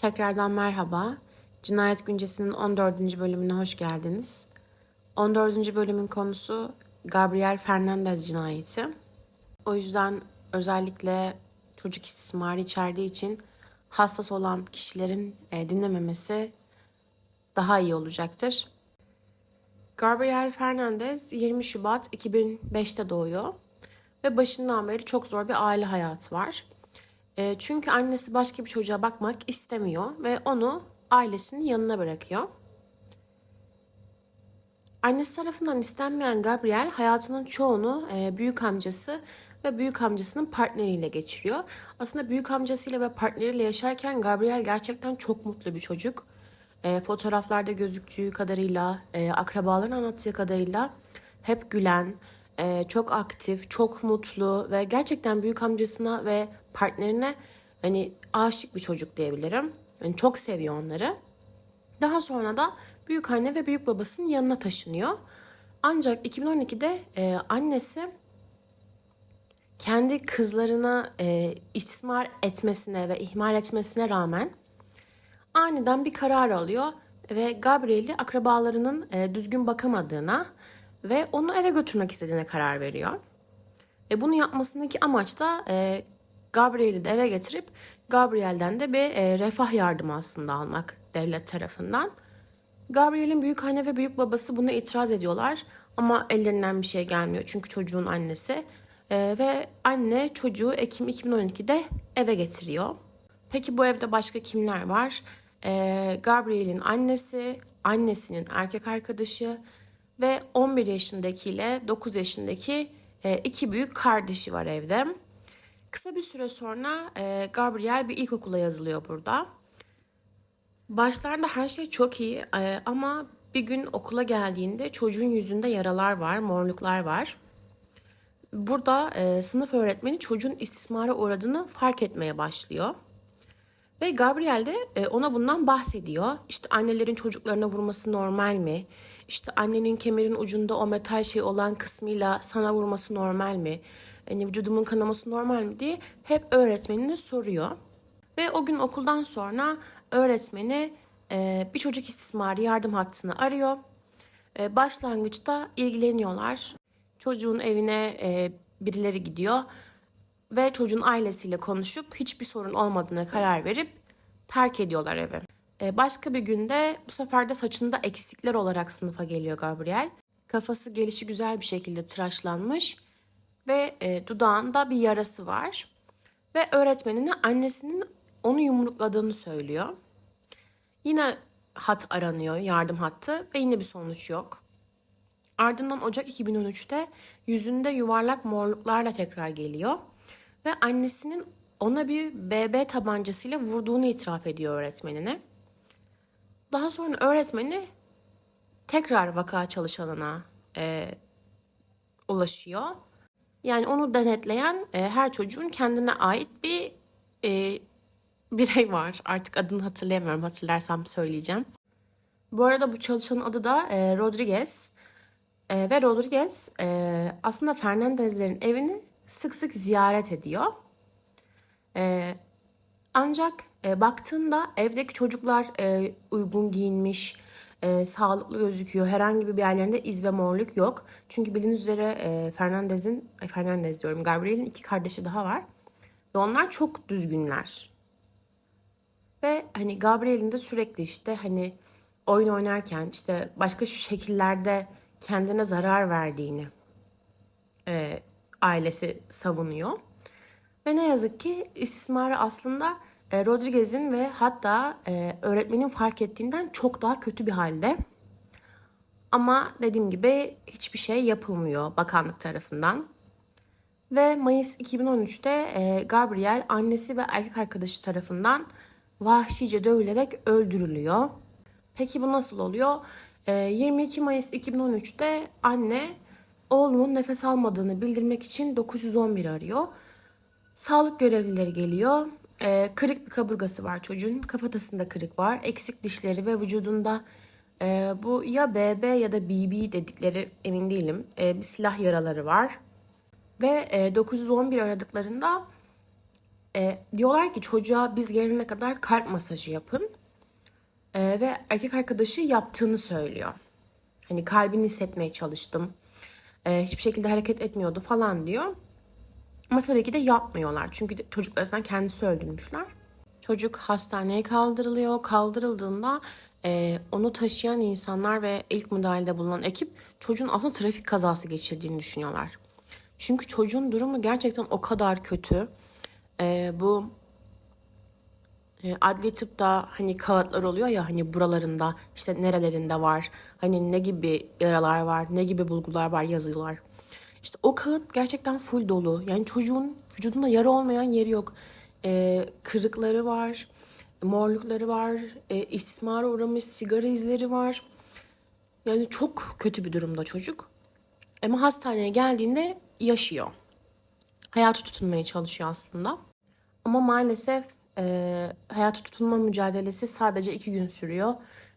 Tekrardan merhaba. Cinayet Güncesi'nin 14. bölümüne hoş geldiniz. 14. bölümün konusu Gabriel Fernandez cinayeti. O yüzden özellikle çocuk istismarı içerdiği için hassas olan kişilerin e, dinlememesi daha iyi olacaktır. Gabriel Fernandez 20 Şubat 2005'te doğuyor ve başından beri çok zor bir aile hayatı var. E, çünkü annesi başka bir çocuğa bakmak istemiyor ve onu ailesinin yanına bırakıyor. Annesi tarafından istenmeyen Gabriel hayatının çoğunu e, büyük amcası ve büyük amcasının partneriyle geçiriyor. Aslında büyük amcasıyla ve partneriyle yaşarken Gabriel gerçekten çok mutlu bir çocuk. E, fotoğraflarda gözüktüğü kadarıyla, e, akrabaların anlattığı kadarıyla hep gülen, e, çok aktif, çok mutlu ve gerçekten büyük amcasına ve partnerine hani aşık bir çocuk diyebilirim. Yani çok seviyor onları. Daha sonra da büyük anne ve büyük babasının yanına taşınıyor. Ancak 2012'de e, annesi kendi kızlarına e, istismar etmesine ve ihmal etmesine rağmen aniden bir karar alıyor ve Gabriel'i akrabalarının e, düzgün bakamadığına ve onu eve götürmek istediğine karar veriyor. E, bunu yapmasındaki amaç da e, Gabriel'i de eve getirip Gabriel'den de bir e, refah yardımı aslında almak devlet tarafından. Gabriel'in büyük anne ve büyük babası buna itiraz ediyorlar ama ellerinden bir şey gelmiyor çünkü çocuğun annesi. E, ve anne çocuğu Ekim 2012'de eve getiriyor. Peki bu evde başka kimler var? E, Gabriel'in annesi, annesinin erkek arkadaşı ve 11 yaşındakiyle 9 yaşındaki e, iki büyük kardeşi var evde. Kısa bir süre sonra e, Gabriel bir ilkokula yazılıyor burada. Başlarda her şey çok iyi e, ama bir gün okula geldiğinde çocuğun yüzünde yaralar var, morluklar var. Burada e, sınıf öğretmeni çocuğun istismara uğradığını fark etmeye başlıyor. Ve Gabriel de e, ona bundan bahsediyor. İşte annelerin çocuklarına vurması normal mi? İşte annenin kemerin ucunda o metal şey olan kısmıyla sana vurması normal mi? Yani vücudumun kanaması normal mi diye hep öğretmenine soruyor. Ve o gün okuldan sonra öğretmeni e, bir çocuk istismarı yardım hattını arıyor. E, başlangıçta ilgileniyorlar. Çocuğun evine e, birileri gidiyor ve çocuğun ailesiyle konuşup hiçbir sorun olmadığına karar verip terk ediyorlar evi. Başka bir günde bu sefer de saçında eksikler olarak sınıfa geliyor Gabriel. Kafası gelişi güzel bir şekilde tıraşlanmış ve e, dudağında bir yarası var. Ve öğretmenine annesinin onu yumrukladığını söylüyor. Yine hat aranıyor, yardım hattı ve yine bir sonuç yok. Ardından Ocak 2013'te yüzünde yuvarlak morluklarla tekrar geliyor ve annesinin ona bir BB tabancasıyla vurduğunu itiraf ediyor öğretmenine. Daha sonra öğretmeni tekrar vaka çalışanına e, ulaşıyor. Yani onu denetleyen e, her çocuğun kendine ait bir e, birey var. Artık adını hatırlayamıyorum. Hatırlarsam söyleyeceğim. Bu arada bu çalışanın adı da e, Rodriguez. E, ve Rodriguez e, aslında Fernandezlerin evini sık sık ziyaret ediyor. E, ancak e, baktığında evdeki çocuklar e, uygun giyinmiş, e, sağlıklı gözüküyor. Herhangi bir yerlerinde iz ve morluk yok. Çünkü bildiğiniz üzere e, Fernandez'in, ay Fernandez diyorum, Gabriel'in iki kardeşi daha var. Ve onlar çok düzgünler. Ve hani Gabriel'in de sürekli işte hani oyun oynarken işte başka şu şekillerde kendine zarar verdiğini e, ailesi savunuyor. Ve ne yazık ki istismarı aslında e, Rodriguez'in ve hatta e, öğretmenin fark ettiğinden çok daha kötü bir halde. Ama dediğim gibi hiçbir şey yapılmıyor bakanlık tarafından. Ve Mayıs 2013'te e, Gabriel annesi ve erkek arkadaşı tarafından vahşice dövülerek öldürülüyor. Peki bu nasıl oluyor? E, 22 Mayıs 2013'te anne oğlunun nefes almadığını bildirmek için 911 arıyor. Sağlık görevlileri geliyor. Ee, kırık bir kaburgası var çocuğun. Kafatasında kırık var. Eksik dişleri ve vücudunda e, bu ya BB ya da BB dedikleri emin değilim. E, bir silah yaraları var. Ve e, 911 aradıklarında E, diyorlar ki çocuğa biz gelene kadar kalp masajı yapın. E, ve erkek arkadaşı yaptığını söylüyor. Hani kalbini hissetmeye çalıştım. E, hiçbir şekilde hareket etmiyordu falan diyor. Ama tabii ki de yapmıyorlar. Çünkü çocuklar zaten kendisi öldürmüşler. Çocuk hastaneye kaldırılıyor. Kaldırıldığında e, onu taşıyan insanlar ve ilk müdahalede bulunan ekip çocuğun aslında trafik kazası geçirdiğini düşünüyorlar. Çünkü çocuğun durumu gerçekten o kadar kötü. E, bu e, adli tıpta hani kağıtlar oluyor ya hani buralarında işte nerelerinde var hani ne gibi yaralar var ne gibi bulgular var yazıyorlar. İşte o kağıt gerçekten full dolu. Yani çocuğun vücudunda yara olmayan yeri yok. E, kırıkları var, morlukları var, e, istismara uğramış sigara izleri var. Yani çok kötü bir durumda çocuk. Ama hastaneye geldiğinde yaşıyor. Hayatı tutunmaya çalışıyor aslında. Ama maalesef e, hayatı tutunma mücadelesi sadece iki gün sürüyor.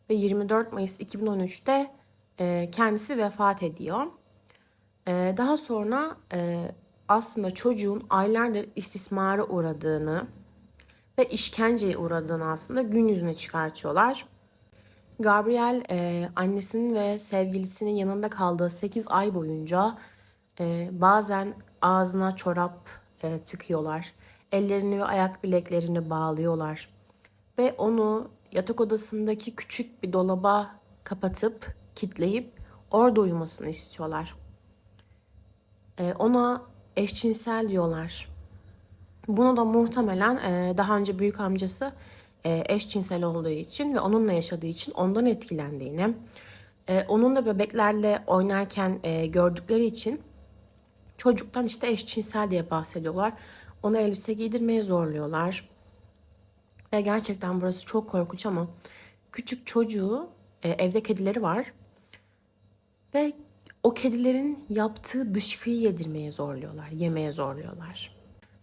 Ve 24 Mayıs 2013'te e, kendisi vefat ediyor. E, daha sonra e, aslında çocuğun aylardır istismara uğradığını ve işkenceye uğradığını aslında gün yüzüne çıkartıyorlar. Gabriel e, annesinin ve sevgilisinin yanında kaldığı 8 ay boyunca e, bazen ağzına çorap e, tıkıyorlar. Ellerini ve ayak bileklerini bağlıyorlar. Ve onu yatak odasındaki küçük bir dolaba kapatıp, kitleyip orada uyumasını istiyorlar. E, ona eşcinsel diyorlar. Bunu da muhtemelen e, daha önce büyük amcası e, eşcinsel olduğu için ve onunla yaşadığı için ondan etkilendiğini, e, onunla bebeklerle oynarken e, gördükleri için çocuktan işte eşcinsel diye bahsediyorlar. Ona elbise giydirmeye zorluyorlar. Ve gerçekten burası çok korkunç ama küçük çocuğu e, evde kedileri var ve o kedilerin yaptığı dışkıyı yedirmeye zorluyorlar, yemeye zorluyorlar.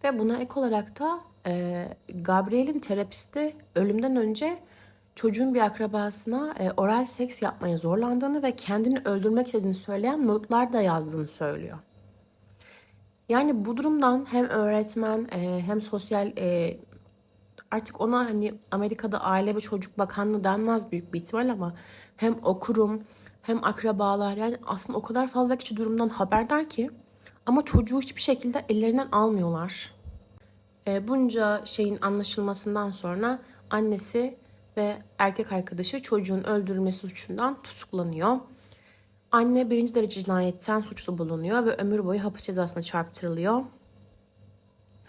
Ve buna ek olarak da e, Gabriel'in terapisti ölümden önce çocuğun bir akrabasına e, oral seks yapmaya zorlandığını ve kendini öldürmek istediğini söyleyen notlar da yazdığını söylüyor. Yani bu durumdan hem öğretmen e, hem sosyal e, artık ona hani Amerika'da aile ve çocuk bakanlığı denmez büyük bir ihtimal ama hem o kurum hem akrabalar yani aslında o kadar fazla kişi durumdan haberdar ki ama çocuğu hiçbir şekilde ellerinden almıyorlar. E, bunca şeyin anlaşılmasından sonra annesi ve erkek arkadaşı çocuğun öldürülmesi suçundan tutuklanıyor. Anne birinci derece cinayetten suçlu bulunuyor ve ömür boyu hapis cezasına çarptırılıyor.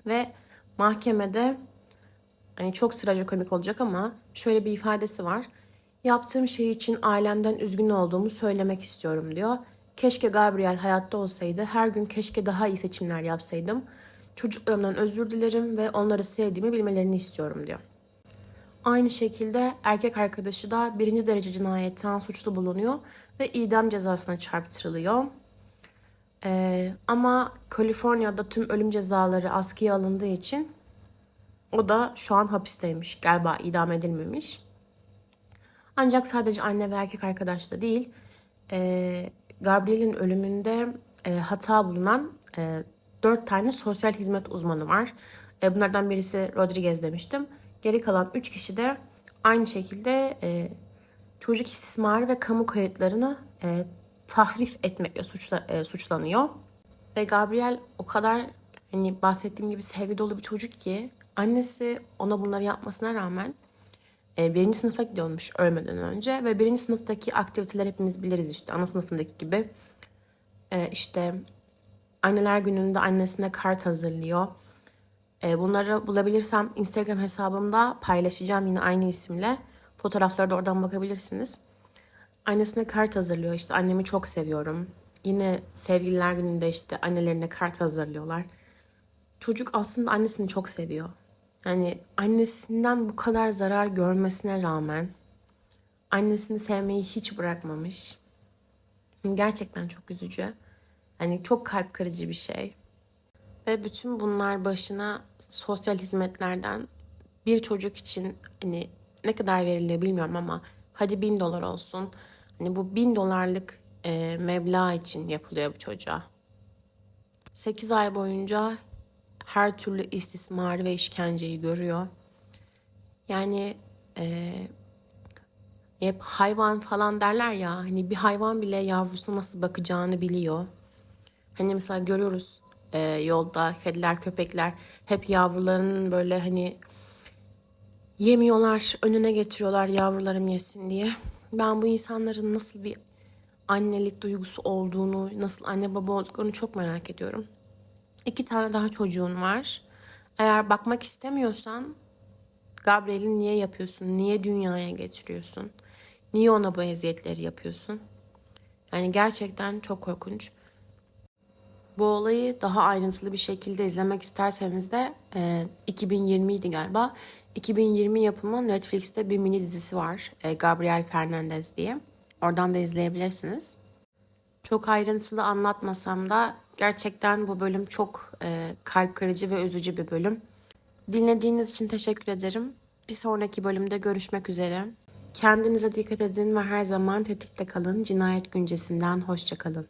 Ve mahkemede hani çok komik olacak ama şöyle bir ifadesi var. Yaptığım şey için ailemden üzgün olduğumu söylemek istiyorum diyor. Keşke Gabriel hayatta olsaydı. Her gün keşke daha iyi seçimler yapsaydım. Çocuklarımdan özür dilerim ve onları sevdiğimi bilmelerini istiyorum diyor. Aynı şekilde erkek arkadaşı da birinci derece cinayetten suçlu bulunuyor ve idam cezasına çarptırılıyor. Ee, ama Kaliforniya'da tüm ölüm cezaları askıya alındığı için o da şu an hapisteymiş. Galiba idam edilmemiş. Ancak sadece anne ve erkek arkadaş da değil, e, Gabriel'in ölümünde e, hata bulunan e, dört tane sosyal hizmet uzmanı var. E, bunlardan birisi Rodriguez demiştim. Geri kalan üç kişi de aynı şekilde e, çocuk istismarı ve kamu kayıtlarını e, tahrif etmekle suçla, e, suçlanıyor. Ve Gabriel o kadar hani bahsettiğim gibi sevgi dolu bir çocuk ki annesi ona bunları yapmasına rağmen birinci sınıfa gidiyormuş ölmeden önce ve birinci sınıftaki aktiviteler hepimiz biliriz işte ana sınıfındaki gibi e, işte anneler gününde annesine kart hazırlıyor. E, bunları bulabilirsem Instagram hesabımda paylaşacağım yine aynı isimle. Fotoğraflara da oradan bakabilirsiniz. Annesine kart hazırlıyor işte annemi çok seviyorum. Yine sevgililer gününde işte annelerine kart hazırlıyorlar. Çocuk aslında annesini çok seviyor. Yani annesinden bu kadar zarar görmesine rağmen annesini sevmeyi hiç bırakmamış. Gerçekten çok üzücü. Hani çok kalp kırıcı bir şey. Ve bütün bunlar başına sosyal hizmetlerden bir çocuk için hani ne kadar veriliyor bilmiyorum ama hadi bin dolar olsun. Hani bu bin dolarlık e, meblağ için yapılıyor bu çocuğa. 8 ay boyunca her türlü istismarı ve işkenceyi görüyor. Yani e, hep hayvan falan derler ya hani bir hayvan bile yavrusuna nasıl bakacağını biliyor. Hani mesela görüyoruz e, yolda kediler köpekler hep yavrularının böyle hani yemiyorlar önüne getiriyorlar yavrularım yesin diye. Ben bu insanların nasıl bir annelik duygusu olduğunu, nasıl anne baba olduklarını çok merak ediyorum. İki tane daha çocuğun var. Eğer bakmak istemiyorsan Gabriel'i niye yapıyorsun? Niye dünyaya getiriyorsun? Niye ona bu eziyetleri yapıyorsun? Yani gerçekten çok korkunç. Bu olayı daha ayrıntılı bir şekilde izlemek isterseniz de e, 2020 idi galiba. 2020 yapımı Netflix'te bir mini dizisi var. E, Gabriel Fernandez diye. Oradan da izleyebilirsiniz. Çok ayrıntılı anlatmasam da gerçekten bu bölüm çok e, kalp kırıcı ve üzücü bir bölüm. Dinlediğiniz için teşekkür ederim. Bir sonraki bölümde görüşmek üzere. Kendinize dikkat edin ve her zaman tetikte kalın. Cinayet güncesinden hoşça kalın.